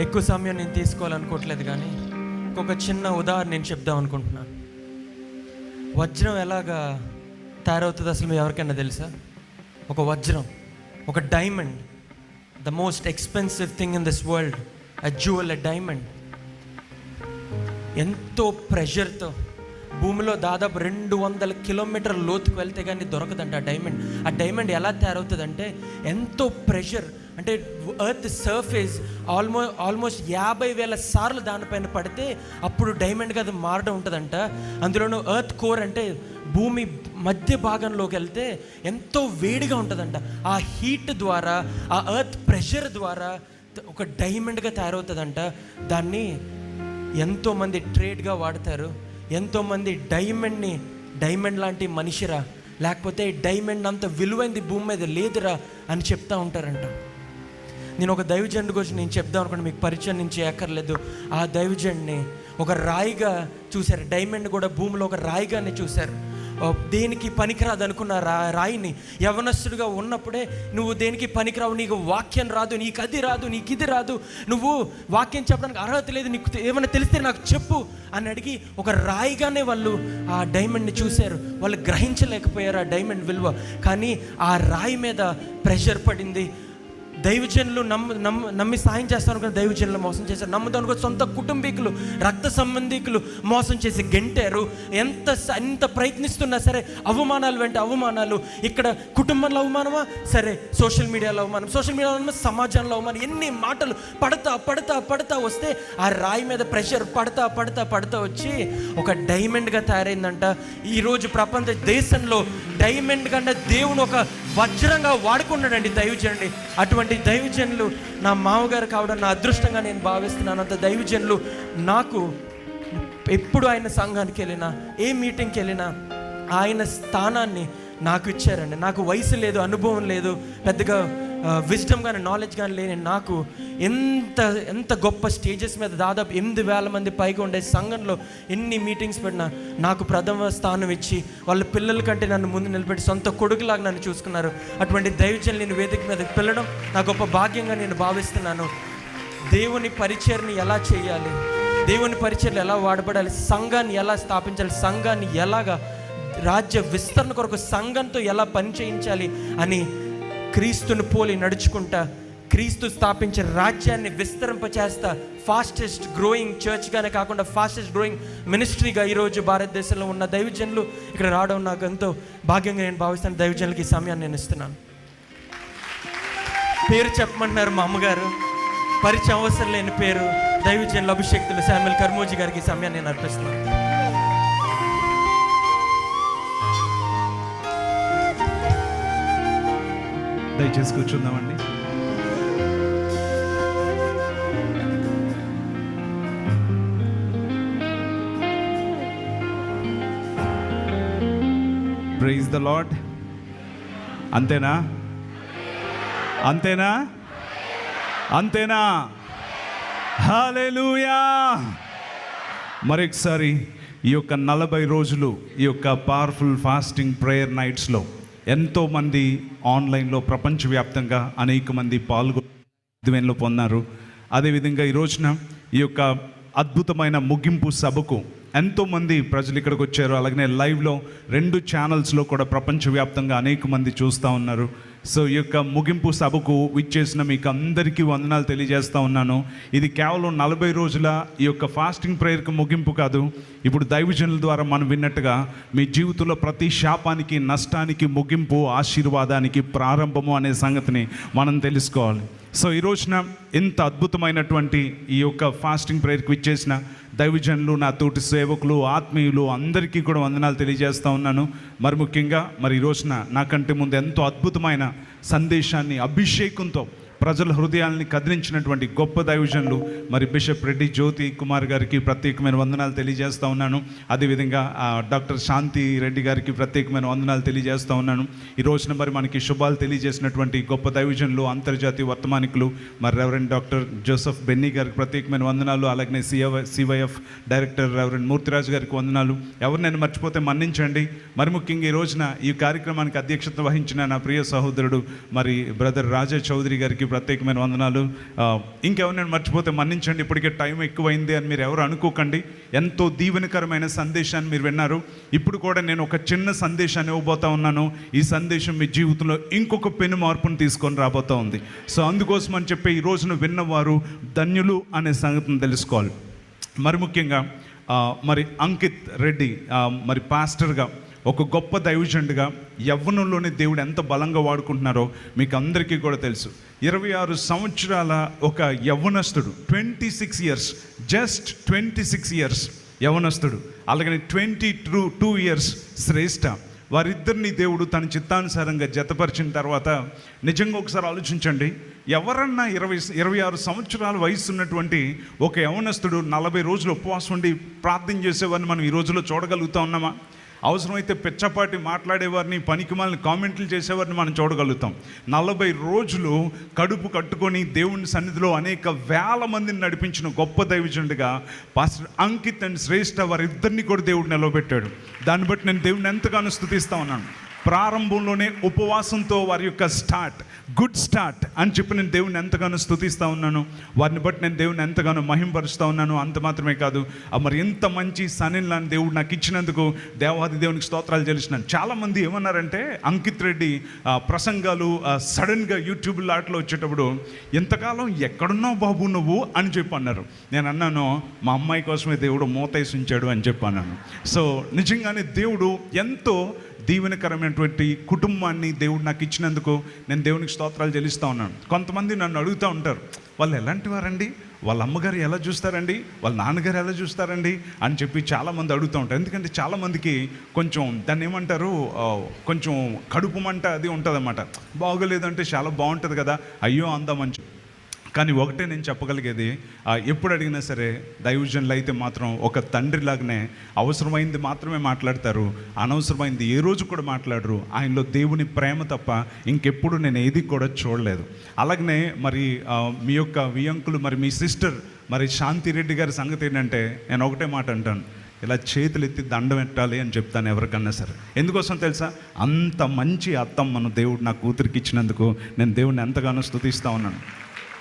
ఎక్కువ సమయం నేను తీసుకోవాలనుకోవట్లేదు కానీ ఒక చిన్న ఉదాహరణ నేను చెప్దాం అనుకుంటున్నాను. వజ్రం ఎలాగా తయారవుతుంది అసలు మీ ఎవరికైనా తెలుసా? ఒక వజ్రం ఒక diamond the most expensive thing in this world a jewel a diamond ఎంతో ప్రెషర్తో భూమిలో దాదాపు రెండు వందల కిలోమీటర్ లోతుకు వెళ్తే కానీ దొరకదంట ఆ డైమండ్. ఆ డైమండ్ ఎలా తయారవుతుందంటే ఎంతో ప్రెషర్ అంటే ఎర్త్ సర్ఫేస్ ఆల్మో ఆల్మోస్ట్ యాభై వేల సార్లు దానిపైన పడితే అప్పుడు డైమండ్గా అది మారడం ఉంటుందంట. అందులోనూ ఎర్త్ కోర్ అంటే భూమి మధ్య భాగంలోకి వెళ్తే ఎంతో వేడిగా ఉంటుందంట. ఆ హీట్ ద్వారా ఆ ఎర్త్ ప్రెషర్ ద్వారా ఒక డైమండ్గా తయారవుతుందంట. దాన్ని ఎంతోమంది ట్రేడ్గా వాడతారు. ఎంతోమంది డైమండ్ని డైమండ్ లాంటి మనిషిరా. లేకపోతే డైమండ్ అంత విలువైంది భూమి మీద లేదురా అని చెప్తా ఉంటారంట. నేను ఒక దైవజండు గురించి నేను చెప్దాం అనుకోండి మీకు పరిచయం నుంచి ఎక్కర్లేదు ఆ దైవజండ్ని ఒక రాయిగా చూశారు. డైమండ్ కూడా భూమిలో ఒక రాయిగానే చూశారు. దేనికి పనికిరాదు అనుకున్న రా రాయిని యవనస్తుడిగా ఉన్నప్పుడే నువ్వు దేనికి పనికిరావు? నీకు వాక్యం రాదు నీకు అది రాదు నీకు ఇది రాదు. నువ్వు వాక్యం చెప్పడానికి అర్హత లేదు నీకు ఏమైనా తెలిస్తే నాకు చెప్పు అని అడిగి ఒక రాయిగానే వాళ్ళు ఆ డైమండ్ని చూశారు. వాళ్ళు గ్రహించలేకపోయారు ఆ డైమండ్ విలువ. కానీ ఆ రాయి మీద ప్రెషర్ పడింది. దైవజనులు నమ్ము నమ్ము నమ్మి సాయం చేస్తాను కూడా దైవజనులు మోసం చేశారు. నమ్ముతాను కూడా సొంత కుటుంబీకులు రక్త సంబంధికులు మోసం చేసి గెంటారు. ఎంత ఎంత ప్రయత్నిస్తున్నా సరే అవమానాలు వెంట అవమానాలు. ఇక్కడ కుటుంబంలో అవమానమా? సరే సోషల్ మీడియాలో అవమానం. సోషల్ మీడియాలో అవమానం సమాజంలో అవమానం. ఎన్ని మాటలు పడతా పడతా పడతా వస్తే ఆ రాయి మీద ప్రెషర్ పడతా పడతా పడతా వచ్చి ఒక డైమండ్గా తయారైందంట. ఈరోజు ప్రపంచ దేశంలో డైమండ్ కన్నా దేవుని ఒక వజ్రంగా వాడుకున్నాడండి దైవజనుడి అటువంటి దైవజనులు నా మామగారు కావడం నా అదృష్టంగా నేను భావిస్తున్నాను. అంత దైవజనులు నాకు ఎప్పుడు ఆయన సంఘానికి వెళ్ళినా ఏ మీటింగ్కి వెళ్ళినా ఆయన స్థానాన్ని నాకు ఇచ్చారండి. నాకు వయసు లేదు అనుభవం లేదు. పెద్దగా విజ్డమ్ కానీ నాలెడ్జ్ కానీ లేని నాకు ఎంత ఎంత గొప్ప స్టేజెస్ మీద దాదాపు ఎనిమిది వేల మంది పైగా ఉండే సంఘంలో ఎన్ని మీటింగ్స్ పెట్టినా నాకు ప్రథమ స్థానం ఇచ్చి వాళ్ళ పిల్లల కంటే నన్ను ముందు నిలబెట్టి సొంత కొడుకులాగా నన్ను చూసుకున్నారు. అటువంటి దైవజన్ నేను వేదిక మీద పిల్లడం నా గొప్ప భాగ్యంగా నేను భావిస్తున్నాను. దేవుని పరిచయని ఎలా చేయాలి? దేవుని పరిచయలు ఎలా వాడబడాలి? సంఘాన్ని ఎలా స్థాపించాలి? సంఘాన్ని ఎలాగా రాజ్య విస్తరణ కొరకు సంఘంతో ఎలా పని చేయించాలి అని క్రీస్తును పోలి నడుచుకుంటా క్రీస్తు స్థాపించిన రాజ్యాన్ని విస్తరింపచేస్తా ఫాస్టెస్ట్ గ్రోయింగ్ చర్చ్గానే కాకుండా ఫాస్టెస్ట్ గ్రోయింగ్ మినిస్ట్రీగా ఈరోజు భారతదేశంలో ఉన్న దైవజనులు ఇక్కడ రావడం నాకు ఎంతో భాగ్యంగా నేను భావిస్తాను. దైవజనులకి ఈ సమయాన్ని నేను ఇస్తున్నాను. పేరు చెప్పమంటున్నారు మా అమ్మగారు. పరిచయం అవసరం లేని పేరు దైవజనుల అభిషేక్తులు శామ్యుల్ కర్మోజీ గారికి ఈ సమయాన్ని నేను అర్పిస్తున్నాను. దయచేసి కూర్చుందామండి. ప్రైజ్ ద లాడ్ అంతేనా? అంతేనా? అంతేనా? హాలెలూయా మరొకసారి ఈ యొక్క నలభై రోజులు ఈ యొక్క పవర్ఫుల్ ఫాస్టింగ్ ప్రేయర్ నైట్స్లో ఎంతోమంది ఆన్లైన్లో ప్రపంచవ్యాప్తంగా అనేక మంది పాల్గొ పొందారు. అదేవిధంగా ఈ రోజున ఈ యొక్క అద్భుతమైన ముగింపు సభకు ఎంతోమంది ప్రజలు ఇక్కడికి వచ్చారు. అలాగనే లైవ్లో రెండు ఛానల్స్లో కూడా ప్రపంచవ్యాప్తంగా అనేక మంది చూస్తూ ఉన్నారు. సో ఈ యొక్క ముగింపు సభకు విచ్చేసిన మీకు అందరికీ వందనాలు తెలియజేస్తా ఉన్నాను. ఇది కేవలం నలభై రోజుల ఈ యొక్క ఫాస్టింగ్ ప్రేయర్కి ముగింపు కాదు. ఇప్పుడు దైవజనుల ద్వారా మనం విన్నట్టుగా మీ జీవితంలో ప్రతి శాపానికి నష్టానికి ముగింపు ఆశీర్వాదానికి ప్రారంభము అనే సంగతిని మనం తెలుసుకోవాలి. సో ఈ రోజున ఇంత అద్భుతమైనటువంటి ఈ యొక్క ఫాస్టింగ్ ప్రేయర్కి విచ్చేసిన దైవజనులు నా తోటి సేవకులు ఆత్మీయులు అందరికీ కూడా వందనాలు తెలియజేస్తూ ఉన్నాను. మరి ముఖ్యంగా మరి ఈ రోజున నాకంటే ముందు ఎంతో అద్భుతమైన సందేశాన్ని అభిషేకంతో ప్రజల హృదయాల్ని కదిలించినటువంటి గొప్ప దైవజనులు మరి బిషప్ రెడ్డి జ్యోతి కుమార్ గారికి ప్రత్యేకమైన వందనాలు తెలియజేస్తూ ఉన్నాను. అదేవిధంగా డాక్టర్ శాంతి రెడ్డి గారికి ప్రత్యేకమైన వందనాలు తెలియజేస్తూ ఉన్నాను. ఈ రోజున మరి మనకి శుభాలు తెలియజేసినటువంటి గొప్ప దైవజనులు అంతర్జాతీయ వర్తమానికులు మరి రెవరెండ్ డాక్టర్ జోసఫ్ బెన్నీ గారికి ప్రత్యేకమైన వందనాలు అలాగనే CI CYF director reverend Murthyraju గారికి వందనాలు. ఎవరు నేను మర్చిపోతే మన్నించండి. మరి ముఖ్యంగా ఈ రోజున ఈ కార్యక్రమానికి అధ్యక్షత వహించిన నా ప్రియ సహోదరుడు మరి బ్రదర్ రాజా చౌదరి గారికి ప్రత్యేకమైన వందనాలు. ఇంకెవరు ఇంకెవరైనా మర్చిపోతే మన్నించండి ఇప్పటికే టైం ఎక్కువైంది అని మీరు ఎవరు అనుకోకండి. ఎంతో దీవెనకరమైన సందేశాన్ని మీరు విన్నారు. ఇప్పుడు కూడా నేను ఒక చిన్న సందేశాన్ని ఇవ్వబోతా ఉన్నాను. ఈ సందేశం మీ జీవితంలో ఇంకొక పెను మార్పును తీసుకొని రాబోతా ఉంది. సో అందుకోసం అని చెప్పి ఈ రోజున విన్నవారు ధన్యులు అనే సంగతిని తెలుసుకోవాలి. మరి ముఖ్యంగా మరి అంకిత్ రెడ్డి మరి పాస్టర్గా ఒక గొప్ప దైవజండుగా యవ్వనంలోనే దేవుడు ఎంత బలంగా వాడుకుంటున్నారో మీకు అందరికీ కూడా తెలుసు. ఇరవై ఆరు సంవత్సరాల ఒక యవ్వనస్తుడు twenty six years just twenty six years యవనస్తుడు అలాగని twenty two two years Shreshta వారిద్దరిని దేవుడు తన చిత్తానుసారంగా జతపరిచిన తర్వాత నిజంగా ఒకసారి ఆలోచించండి. ఎవరన్నా ఇరవై ఇరవై ఆరు సంవత్సరాల వయసు ఉన్నటువంటి ఒక యవనస్తుడు నలభై రోజులు ఉపవాసం ఉండి ప్రార్థన చేసేవారిని మనం ఈ రోజుల్లో చూడగలుగుతా ఉన్నామా? అవసరమైతే పిచ్చపాటి మాట్లాడేవారిని పనికి మనల్ని కామెంట్లు చేసేవారిని మనం చూడగలుగుతాం. నలభై రోజులు కడుపు కట్టుకొని దేవుని సన్నిధిలో అనేక వేల మందిని నడిపించిన గొప్ప దైవజనుడిగా పాస్టర్ అంకిత్ అండ్ శ్రేష్ఠ వారిద్దరిని కూడా దేవుడు నిలబెట్టాడు దాన్ని బట్టి నేను దేవుడిని ఎంతగానో స్థుతిస్తా ఉన్నాను. ప్రారంభంలోనే ఉపవాసంతో వారి యొక్క స్టార్ట్ గుడ్ స్టార్ట్ అని చెప్పి నేను దేవుని ఎంతగానో స్థుతిస్తూ ఉన్నాను. వారిని బట్టి నేను దేవుని ఎంతగానో మహింపరుస్తూ ఉన్నాను. అంత మాత్రమే కాదు మరి ఎంత మంచి సనిలాని దేవుడు నాకు ఇచ్చినందుకు దేవాది దేవునికి స్తోత్రాలు చెల్లిస్తున్నాను. చాలామంది ఏమన్నారంటే అంకిత్ రెడ్డి ప్రసంగాలు సడన్గా యూట్యూబ్ లాట్లో వచ్చేటప్పుడు ఎంతకాలం ఎక్కడున్నావు బాబు నువ్వు? అని చెప్పి అన్నారు. నేను అన్నాను మా అమ్మాయి కోసమే దేవుడు మూతేసి ఉంచాడు అని చెప్పి అన్నాను. సో నిజంగానే దేవుడు ఎంతో దీవెనకరమైనటువంటి కుటుంబాన్ని దేవుడు నాకు ఇచ్చినందుకు నేను దేవునికి స్తోత్రాలు చెల్లిస్తూ ఉన్నాను. కొంతమంది నన్ను అడుగుతూ ఉంటారు వాళ్ళు ఎలాంటి వారండి? వాళ్ళ అమ్మగారు ఎలా చూస్తారండి? వాళ్ళ నాన్నగారు ఎలా చూస్తారండి? అని చెప్పి చాలామంది అడుగుతూ ఉంటారు. ఎందుకంటే చాలామందికి కొంచెం దాన్ని ఏమంటారు కొంచెం కడుపు మంట అది ఉంటుందన్నమాట. బాగోలేదంటే చాలా బాగుంటుంది కదా అయ్యో అందామని చెప్పి. కానీ ఒకటే నేను చెప్పగలిగేది ఎప్పుడు అడిగినా సరే దైవజనులు అయితే మాత్రం ఒక తండ్రిలాగానే అవసరమైంది మాత్రమే మాట్లాడతారు అనవసరమైంది ఏ రోజు కూడా మాట్లాడరు. ఆయనలో దేవుని ప్రేమ తప్ప ఇంకెప్పుడు నేను ఏది కూడా చూడలేదు. అలాగనే మరి మీ యొక్క వియంకులు మరి మీ సిస్టర్ మరి శాంతిరెడ్డి గారి సంగతి ఏంటంటే నేను ఒకటే మాట అంటాను ఇలా చేతులు ఎత్తి దండం పెట్టాలి అని చెప్తాను ఎవరికన్నా సరే. ఎందుకోసం తెలుసా? అంత మంచి అత్తమ్మను దేవుడు నా కూతురికి ఇచ్చినందుకు నేను దేవుడిని ఎంతగానో స్తుతిస్తా ఉన్నాను.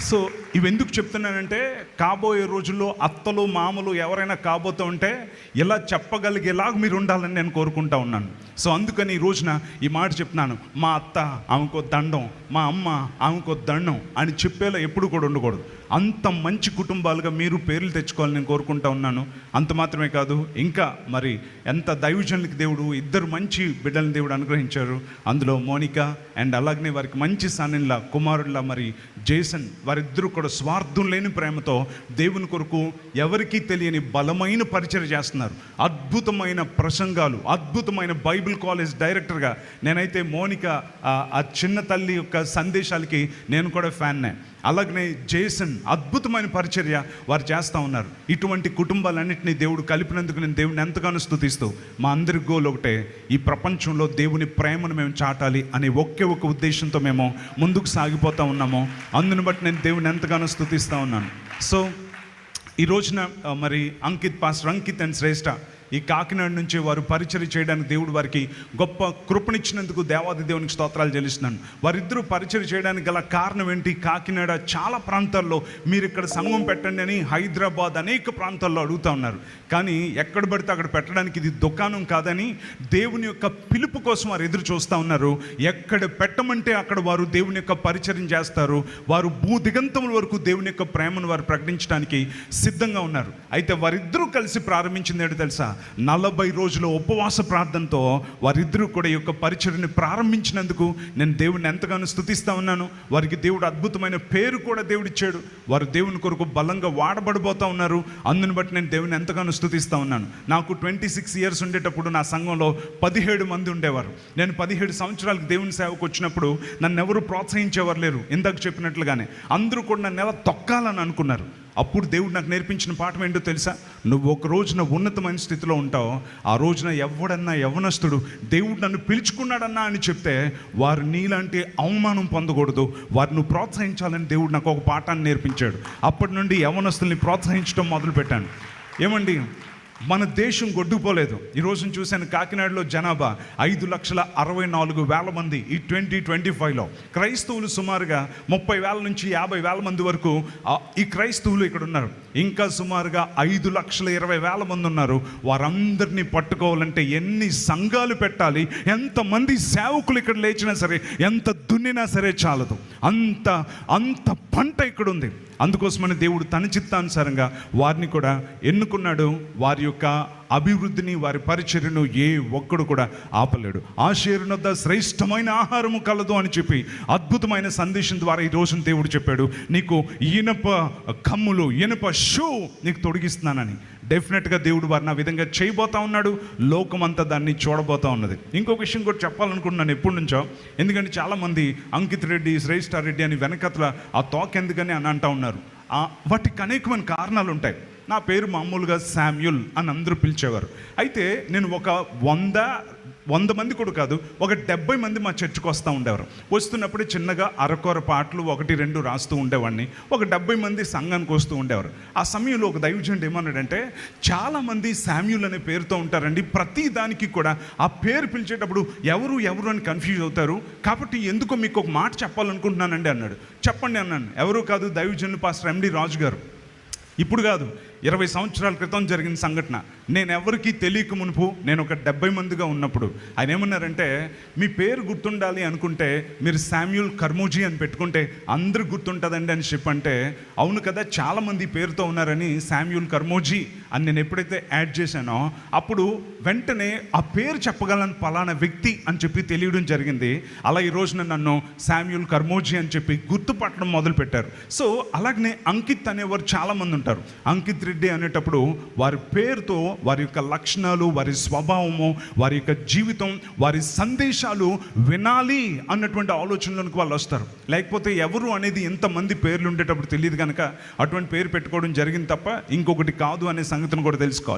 సో ఇవి ఎందుకు చెప్తున్నానంటే కాబోయే రోజుల్లో అత్తలు మామలు ఎవరైనా కాబోతూ ఉంటే ఇలా చెప్పగలిగేలాగా మీరు ఉండాలని నేను కోరుకుంటా ఉన్నాను. సో అందుకని ఈ రోజున ఈ మాట చెప్తున్నాను. మా అత్త ఆమెకో దండం మా అమ్మ ఆమెకో దండం అని చెప్పేలా ఎప్పుడు కూడా ఉండకూడదు. అంత మంచి కుటుంబాలుగా మీరు పేర్లు తెచ్చుకోవాలని నేను కోరుకుంటా ఉన్నాను. అంత మాత్రమే కాదు ఇంకా మరి ఎంత దైవజనులకి దేవుడు ఇద్దరు మంచి బిడ్డలని దేవుడు అనుగ్రహించారు. అందులో మోనిక అండ్ అలాగనే వారికి మంచి సన్నిలా కుమారుల్లా మరి జేసన్ వారిద్దరూ కూడా స్వార్థం లేని ప్రేమతో దేవుని కొరకు ఎవరికీ తెలియని బలమైన పరిచయం చేస్తున్నారు. అద్భుతమైన ప్రసంగాలు అద్భుతమైన బైబిల్ కాలేజ్ డైరెక్టర్గా నేనైతే మోనిక ఆ ఆ చిన్న తల్లి యొక్క సందేశాలకి నేను కూడా ఫ్యాన్నే. అలాగనే జేసన్ అద్భుతమైన పరిచర్య వారు చేస్తూ ఉన్నారు. ఇటువంటి కుటుంబాలన్నింటినీ దేవుడు కలిపినందుకు నేను దేవుని ఎంతగానో స్థుతిస్తూ మా అందరి గోల్ ఒకటే ఈ ప్రపంచంలో దేవుని ప్రేమను మేము చాటాలి అనే ఒకే ఒక ఉద్దేశంతో మేము ముందుకు సాగిపోతూ ఉన్నాము. అందుని బట్టి నేను దేవుని ఎంతగానో స్థుతిస్తూ ఉన్నాను. సో ఈ రోజున మరి అంకిత్ పాస్టర్ అంకిత్ అండ్ శ్రేష్ఠ ఈ కాకినాడ నుంచి వారు పరిచయం చేయడానికి దేవుడు వారికి గొప్ప కృపనిచ్చినందుకు దేవాది దేవునికి స్తోత్రాలు చెల్లిస్తున్నాను. వారిద్దరూ పరిచయం చేయడానికి గల కారణం ఏంటి? కాకినాడ చాలా ప్రాంతాల్లో మీరు ఇక్కడ సంఘం పెట్టండి అని హైదరాబాద్ అనేక ప్రాంతాల్లో అడుగుతా ఉన్నారు. కానీ ఎక్కడ పడితే అక్కడ పెట్టడానికి ఇది దుకాణం కాదని దేవుని యొక్క పిలుపు కోసం వారు ఎదురు చూస్తూ ఉన్నారు. ఎక్కడ పెట్టమంటే అక్కడ వారు దేవుని యొక్క పరిచయం చేస్తారు. వారు భూ దిగంతముల వరకు దేవుని యొక్క ప్రేమను వారు ప్రకటించడానికి సిద్ధంగా ఉన్నారు. అయితే వారిద్దరూ కలిసి ప్రారంభించింది ఏంటో తెలుసా? నలభై రోజుల ఉపవాస ప్రార్థనతో వారిద్దరూ కూడా ఈ యొక్క పరిచయని ప్రారంభించినందుకు నేను దేవుని ఎంతగానో స్థుతిస్తా ఉన్నాను. వారికి దేవుడు అద్భుతమైన పేరు కూడా దేవుడిచ్చాడు. వారు దేవుని కొరకు బలంగా వాడబడిపోతూ ఉన్నారు. అందుని బట్టి నేను దేవుని ఎంతగానో స్థుతిస్తూ ఉన్నాను. నాకు ట్వంటీ సిక్స్ ఇయర్స్ ఉండేటప్పుడు నా సంఘంలో పదిహేడు మంది ఉండేవారు. నేను పదిహేడు సంవత్సరాలకు దేవుని సేవకు వచ్చినప్పుడు నన్ను ఎవరు ప్రోత్సహించేవారు లేరు. ఇందాక చెప్పినట్లుగానే. అందరూ కూడా నన్ను ఎలా తొక్కాలని అనుకున్నారు. అప్పుడు దేవుడు నాకు నేర్పించిన పాఠం ఏంటో తెలుసా? నువ్వు ఒక రోజున ఉన్నతమైన స్థితిలో ఉంటావు ఆ రోజున ఎవడన్నా యవనస్తుడు దేవుడు నన్ను పిలుచుకున్నాడన్నా అని చెప్తే వారు నీలాంటి అవమానం పొందకూడదు. వారిని ప్రోత్సహించాలని దేవుడు నాకు ఒక పాఠాన్ని నేర్పించాడు. అప్పటి నుండి యవనస్తుల్ని ప్రోత్సహించడం మొదలుపెట్టాను. ఏమండి? మన దేశం గొడ్డుపోలేదు. ఈ రోజున చూశాను కాకినాడలో జనాభా ఐదు లక్షల అరవై నాలుగు వేల మంది ఈ ట్వంటీ ట్వంటీ ఫైవ్లో. క్రైస్తవులు సుమారుగా ముప్పై వేల నుంచి యాభై వేల మంది వరకు ఈ క్రైస్తవులు ఇక్కడ ఉన్నారు. ఇంకా సుమారుగా ఐదు లక్షల ఇరవై వేల మంది ఉన్నారు. వారందరినీ పట్టుకోవాలంటే ఎన్ని సంఘాలు పెట్టాలి ఎంతమంది సేవకులు ఇక్కడ లేచినా సరే ఎంత దున్నినా సరే చాలదు. అంత అంత పంట ఇక్కడ ఉంది అందుకోసమని దేవుడు తన చిత్తానుసారంగా వారిని కూడా ఎన్నుకున్నాడు. వారి యొక్క అభివృద్ధిని వారి పరిచర్యను ఏ ఒక్కడు కూడా ఆపలేడు. ఆ షేరునొద్ద శ్రేష్టమైన ఆహారము కలదు అని చెప్పి అద్భుతమైన సందేశం ద్వారా ఈ రోజున దేవుడు చెప్పాడు. నీకు ఇనప కమ్ములు ఇనప షూ నీకు తొడిగిస్తున్నానని. డెఫినెట్గా దేవుడు వారిని ఆ విధంగా చేయబోతా ఉన్నాడు. లోకమంతా దాన్ని చూడబోతా ఉన్నది. ఇంకొక విషయం కూడా చెప్పాలనుకుంటున్నాను ఎప్పటి నుంచో. ఎందుకంటే చాలామంది అంకిత్ రెడ్డి శ్రేష్ఠ రెడ్డి అని వెనకతల ఆ తోక ఎందుకని అని అంటా ఉన్నారు. వాటికి అనేకమైన కారణాలు ఉంటాయి. నా పేరు మామూలుగా శామ్యుల్ అని అందరూ పిలిచేవారు. అయితే నేను ఒక వంద వంద మంది కూడా కాదు ఒక డెబ్బై మంది మా చర్చికి వస్తూ ఉండేవారు. వస్తున్నప్పుడు చిన్నగా అరకొర పాటలు ఒకటి రెండు రాస్తూ ఉండేవాడిని. ఒక డెబ్బై మంది సంఘానికి వస్తూ ఉండేవారు. ఆ సమయంలో ఒక దైవజండి ఏమన్నాడంటే చాలామంది శామ్యుల్ అనే పేరుతో ఉంటారండి. ప్రతి దానికి కూడా ఆ పేరు పిలిచేటప్పుడు ఎవరు ఎవరు అని కన్ఫ్యూజ్ అవుతారు. కాబట్టి ఎందుకో మీకు ఒక మాట చెప్పాలనుకుంటున్నానండి అన్నాడు. చెప్పండి అన్నాను. ఎవరు కాదు దైవజనులు పాస్టర్ ఎండి రాజు గారు ఇప్పుడు కాదు ఇరవై సంవత్సరాల క్రితం జరిగిన సంఘటన. నేను ఎవరికీ తెలియక మునుపు నేను ఒక డెబ్బై మందిగా ఉన్నప్పుడు. ఆయన ఏమన్నారంటే మీ పేరు గుర్తుండాలి అనుకుంటే మీరు శామ్యూల్ కర్మూజీ అని పెట్టుకుంటే అందరు గుర్తుంటుందండి అని చెప్పంటే అవును కదా చాలామంది పేరుతో ఉన్నారని శామ్యూల్ కర్మోజీ అని నేను ఎప్పుడైతే యాడ్ చేశానో అప్పుడు వెంటనే ఆ పేరు చెప్పగలను పలానా వ్యక్తి అని చెప్పి తెలియడం జరిగింది. అలా ఈ రోజున నన్ను శామ్యూల్ కర్మోజీ అని చెప్పి గుర్తుపట్టడం మొదలుపెట్టారు. సో అలాగనే అంకిత్ అనేవారు చాలామంది ఉంటారు. అంకిత్ రెడ్డి అనేటప్పుడు వారి పేరుతో వారి యొక్క లక్షణాలు వారి స్వభావము వారి యొక్క జీవితం వారి సందేశాలు వినాలి అన్నటువంటి ఆలోచనలకు వాళ్ళు వస్తారు. లేకపోతే ఎవరు అనేది ఎంతమంది పేర్లు ఉండేటప్పుడు తెలియదు కనుక అటువంటి పేరు పెట్టుకోవడం జరిగింది తప్ప ఇంకొకటి కాదు అనే సంగతిని కూడా తెలుసుకోవాలి.